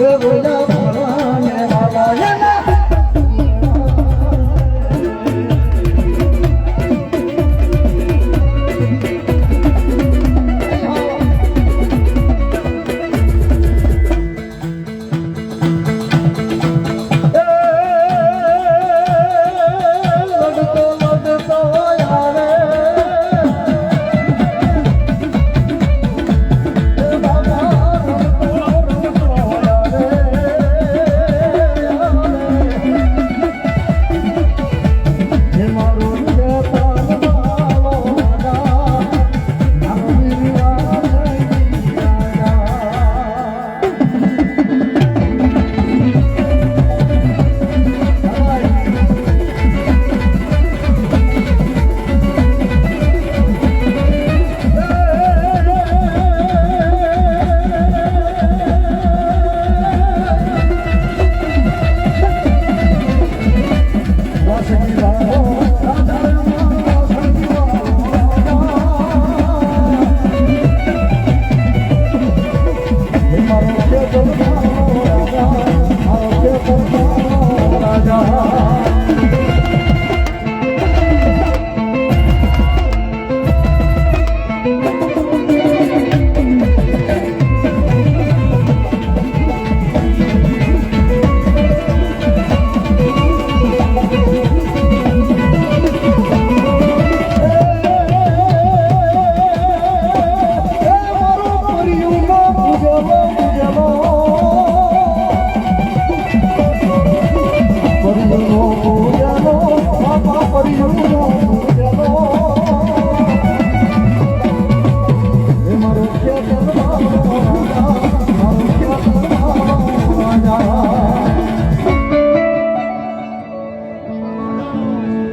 એ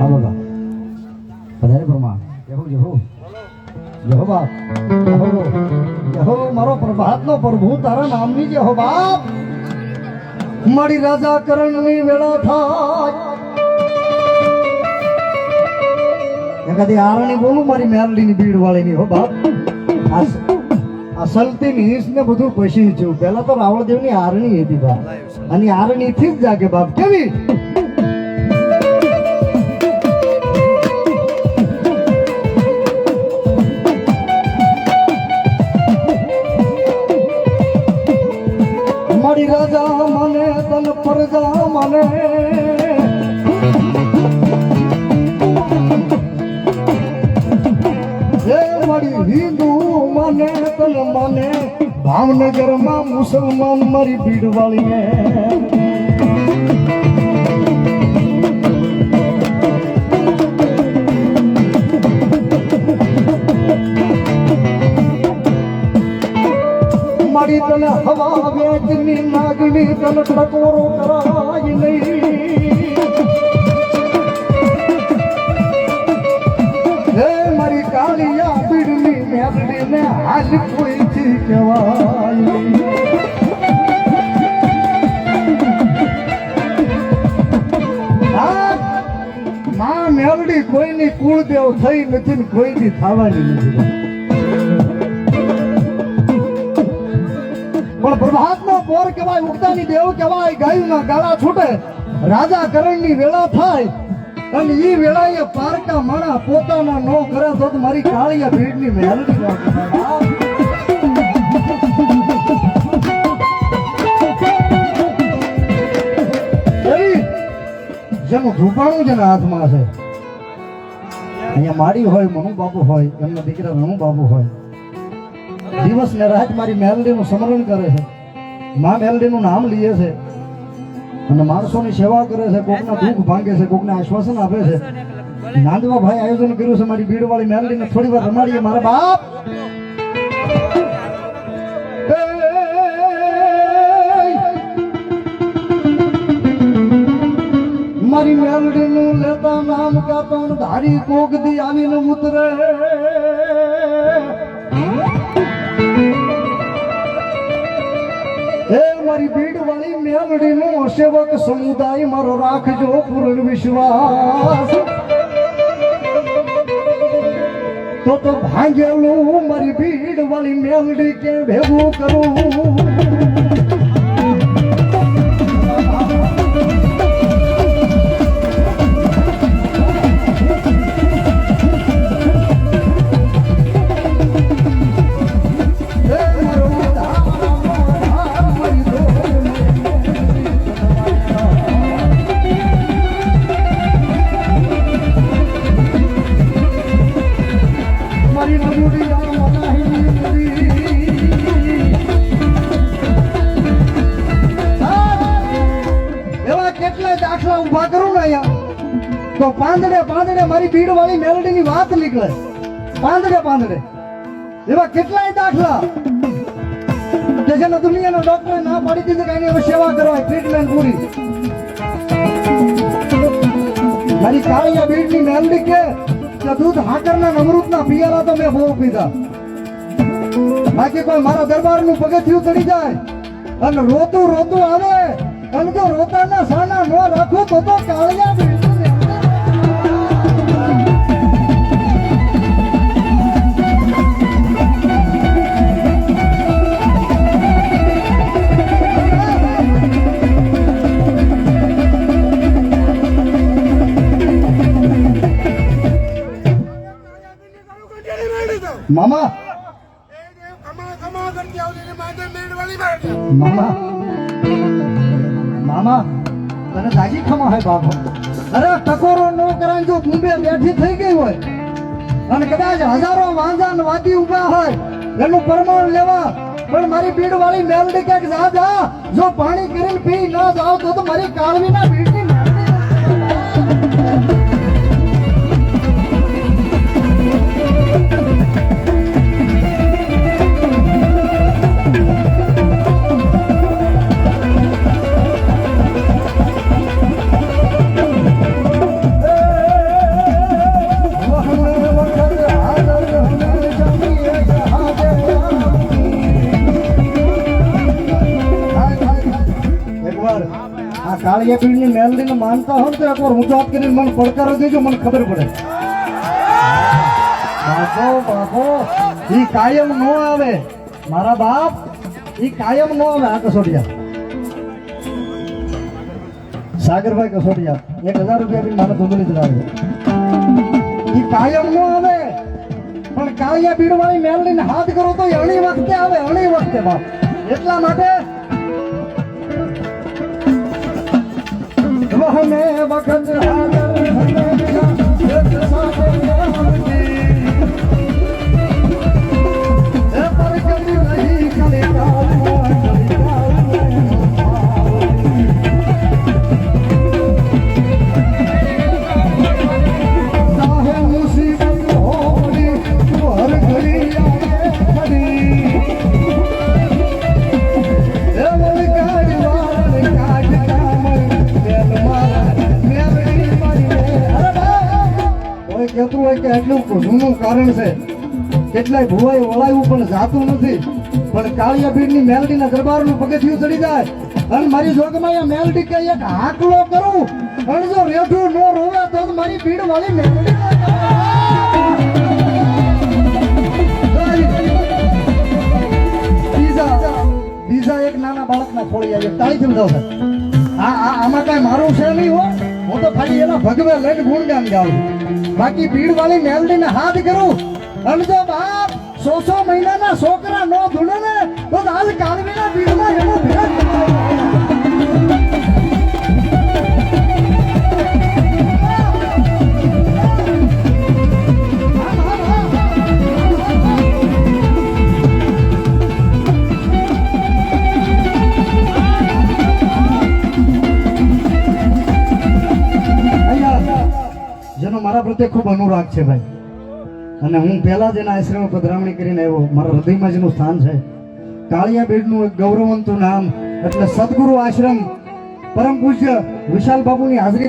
બોલો વધારે પ્રમાણ જહો જહો જહો બાપ. જહો જહો મારો પ્રભાતનો પ્રભુ, તારા નામની જહો બાપ. મારી રાજા કરણની વેળા થાય. એકાદી આરણી બોલું, મારી મેરડીની ભીડ વાળીની હો બાપ. અસલથી નીસ ને બધું પછી છું પેલા તો રાવળદેવની આરણી હતી બાપ. અને આરણી થી જ જાગે બાપ. કેવી? મારી રાજા મને તન પ્રજા મને. હે મારી હિન્દુ મને તન મને. ભાવનગરમાં મુસલમાન મારી ભીડ મારી તને હવા વેચની માગણી તને ટકોરો કરાય નહીં. હે મેલડીને હાલ કોઈથી કહેવાય? આ માં મેલડી કોઈની કુળદેવ થઈ નથી ને કોઈની થવાની નથી. પણ પ્રભાતનો પોર કહેવાય ઉગતાની દેવ કહેવાય, ગાયુના ગાળા છૂટે, રાજા કરણની વેળા થાય, અને ઈ વેળાએ પારકા માણા પોતાના નો કરે તો મારી કાળિયા ભીડની વાગે. એવી જેનું ધૂપાણું જેના હાથમાં છે અહીંયા માડી હોય મનુ બાપુ હોય, એમના દીકરા મનુ બાપુ હોય દિવસ ને રાત મારી મેલડીનું સ્મરણ કરે છે. મા મેલડીનું નામ લીએ છે. અને માણસોની સેવા કરે છે કોકના દુઃખ ભાંગે છે કોકને આશ્વાસન આપે છે. નાંદવા ભાઈ આયોજન કર્યું છે મારી ભીડવાળી મેલડીને થોડી વાર રમાડીએ મારા બાપ. મારી મેલડીનું લેતા નામ કાતો ધારી કોક દી આવીને ઉતરે. મારી ભીડ વાળી મેલડી નું સેવક સમુદાય મારો રાખજો પૂર્ણ વિશ્વાસ. તો તો ભાંગેલું મારી ભીડ વાળી મેલડી કે ભેગું કરું. પાંદડે પાંદડે મારી ભીડ વાળી મેલડીની વાત નીકળે. પાંદડે પાંદડે. એવા કેટલાય દાખલા કે જેને દુનિયાનો ડોક્ટર ના પાડી દીધું કે એની સેવા કરવાય ટ્રીટમેન્ટ પૂરી. મારી કાળિયા ભીડની મેલડી કે દૂધ હાકરના ના પિયાલા તો મેં બહુ પીધા. બાકી કોઈ મારા દરબારનું પગથિયું ચડી જાય અને રોતું રોતું આવે, અને જો રોતાના સાના ન રાખું તો તો કાળિયા મામા. મામા. મામા, તને જાગી ખમા હે બાપો. અરે, ટકોરો નો કરાય જો કુંભે બેઠી થઈ ગઈ હોય. અને કદાચ હજારો ને વાદી ઊભા હોય. એનું પરમાણ લેવા. પણ મારી ભીડ વાળી મેલડી ક્યાંક જા જા. જો પાણી કરીને પી ન જાવ તો તો મારી કાળવીના ના મેલડી કાળિયા પીળની મેલડીને માનતા હો તો એકવાર ઊંચો હાથ કરીને મને પડકારો દેજો, મને ખબર પડે. બાપો બાપો એ કાયમ ન આવે. મારા બાપ એ કાયમ ન આવે આ કસોટિયા. સાગરભાઈ કસોટિયા, એક હજાર રૂપિયા બી મને ધૂંધળી ચડાવે. એ કાયમ નો આવે. પણ કાળિયા પીળ વાળી મેલડીને હાથ કરો તો અણી વખતે આવે, અણી વખતે બાપ. એટલા માટે વહને વખત એટલું જૂનું કારણ છે. કેટલાય ભુવાએ વળાયું પણ જાતું નથી. પણ કાળિયા ભીડની મેલડીના દરબારનું પગથિયું ચડી જાય. અને મારી જોગમાં આ મેલડી કે એક હાકલો કરું? અને જો રેઠું ન રોવે તો મારી ભીડ વાળી મેલડી બીજા એક નાના બાળકના ફોડી આવી તાળી આ આ, આમાં કાંઈ મારું છે નહીં હો. હું તો ખાલી એના ભગવે લઈને ગુણગાન ગાઉં બાકી ભીડ વાળી મેલડીને હાથ કરું અને જો બાપ સો સો મહિનાના છોકરા નો ધૂણે ને તો હાલ કાળવીના ભીડમાં મારા પ્રત્યે ખૂબ અનુરાગ છે ભાઈ. અને હું પહેલા જ એના આશ્રમ પધરામણી કરીને આવ્યો. મારા હૃદયમાં જેનું સ્થાન છે. કાળિયા બેડનું એક ગૌરવંતું નામ, એટલે સદગુરુ આશ્રમ, પરમ પૂજ્ય વિશાલ બાબુની હાજરી